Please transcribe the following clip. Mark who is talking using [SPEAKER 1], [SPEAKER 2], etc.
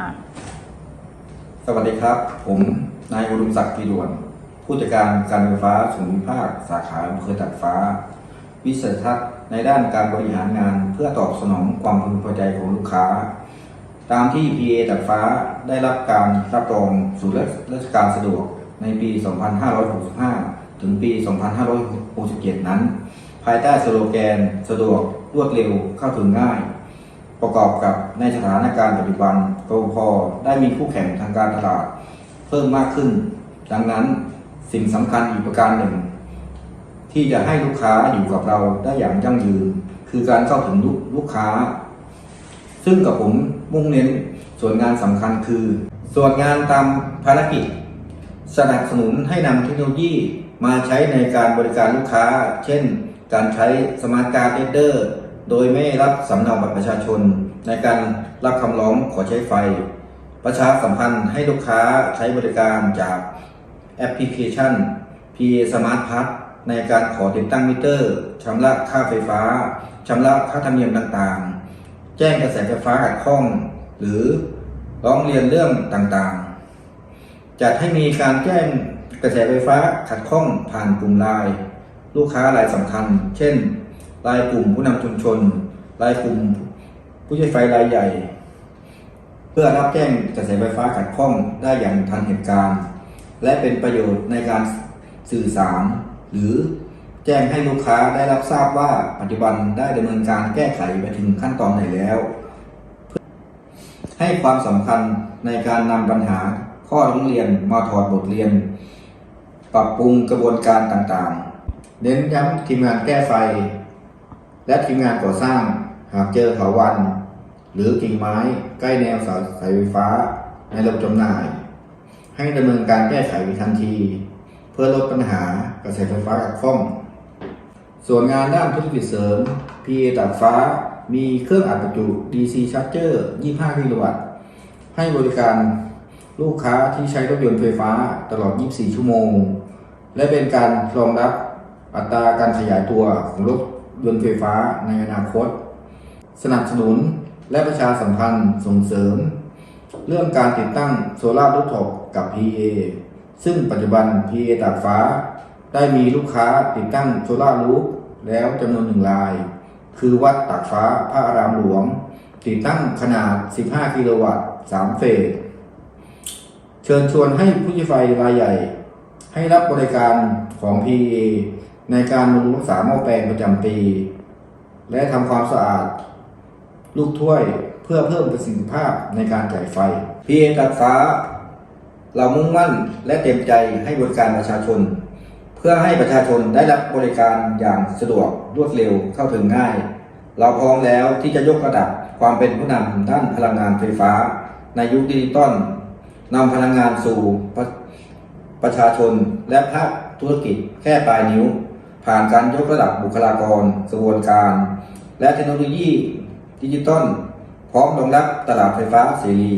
[SPEAKER 1] อะ
[SPEAKER 2] สวัสดีครับ ผมนายอุดมศักดิ์กีดวน ผู้จัดการการไฟฟ้าส่วนภูมิภาคสาขาอำเภอตัดฟ้า วิสัยทัศน์ในด้านการบริหารงานเพื่อตอบสนองความพึงพอใจของลูกค้า ตามที่ PA ตัดฟ้าได้รับการรับรองสู่ราชการสะดวกในปี 2565 ถึงปี 2567 นั้น ภายใต้สโลแกน สะดวกรวดเร็วเข้าถึงง่าย ประกอบกับในสถานการณ์ปัจจุบันกรพได้มีคู่แข่งทางการตลาด เพิ่มมากขึ้น ดังนั้นสิ่งสำคัญอีกประการหนึ่ง ที่จะให้ลูกค้าอยู่กับเราได้อย่างยั่งยืน คือการเข้าถึงลูกลูกค้า ซึ่งกับผมมุ่งเน้นส่วนงานสำคัญคือ ส่วนงานตามภารกิจ สนับสนุนให้นำเทคโนโลยีมาใช้ในการบริการลูกค้า เช่น การใช้สมาร์ทการ์ดเรดเดอร์ โดยไม่รับสำเนาบัตรประชาชน ในการรับคำร้องขอใช้ไฟ ประชาสัมพันธ์ให้ลูกค้าใช้บริการจากแอปพลิเคชัน PA Smart Pass ในการขอติดตั้งมิเตอร์ชำระค่าไฟฟ้าชำระค่าธรรมเนียมต่างๆ แจ้งกระแสไฟฟ้าขัดข้อง หรือร้องเรียนเรื่องต่างๆ จัดให้มีการแจ้งกระแสไฟฟ้าขัดข้องผ่านกลุ่มไลน์ลูกค้ารายสำคัญ เช่น รายกลุ่มผู้นำชุมชน รายกลุ่มผู้ใช้ไฟรายใหญ่ เพื่อรับแจ้งกระแสไฟฟ้าขัดข้องได้อย่างทันเหตุการณ์ และเป็นประโยชน์ในการสื่อสาร หรือแจ้งให้ลูกค้าได้รับทราบว่าปัจจุบันได้ดำเนินการแก้ไขไปถึงขั้นตอนไหนแล้ว ให้ความสำคัญในการนำปัญหาข้อร้องเรียนมาถอดบทเรียน ปรับปรุงกระบวนการต่างๆ เน้นย้ำทีมงานแก้ไฟ และทีมงานก่อสร้างหากเจอเถาวัน หรือกิ่งไม้ใกล้แนวเสาสายไฟฟ้าในระบบจำหน่าย ให้ดำเนินการแก้ไขทันที เพื่อลดปัญหากระแสไฟฟ้าขัดข้อง ส่วนงานด้านธุรกิจเสริม PA ตัดฟ้ามีเครื่องอัดประจุ DC Charger 25 กิโลวัตต์ ให้บริการลูกค้าที่ใช้รถยนต์ไฟฟ้าตลอด 24 ชั่วโมง และเป็นการรองรับอัตราการขยายตัวของรถ ยนต์ไฟฟ้าในอนาคต สนับสนุนและประชาสัมพันธ์ส่งเสริม เรื่องการติดตั้งโซลาร์รูฟท็อปกับ PA ซึ่งปัจจุบัน PA ตากฟ้า ได้มีลูกค้าติดตั้งโซลาร์รูฟแล้วจำนวนหนึ่งราย คือวัดตากฟ้าพระอารามหลวง ติดตั้งขนาด 15 กิโลวัตต์3เฟสเชิญชวนให้ผู้ใช้ไฟรายใหญ่ ให้รับบริการของ PA ในการบำรุงรักษาหม้อแปลงประจำปี และทำความสะอาด ลูกถ้วยเพื่อเพิ่มประสิทธิภาพในการจ่ายไฟ PA ตัดฟ้า เรามุ่งมั่นและเต็มใจให้บริการประชาชน เพื่อให้ประชาชนได้รับบริการอย่างสะดวกรวดเร็วเข้าถึงง่าย เราพร้อมแล้วที่จะยกระดับความเป็นผู้นำด้านพลังงานไฟฟ้า ในยุคดิจิตอลนำพลังงานสู่ประประชาชนและภาคธุรกิจแค่ปลายนิ้ว ผ่านการยกระดับบุคลากรกระบวนการ และเทคโนโลยีดิจิตอลพร้อมรองรับตลาดไฟฟ้าเสรี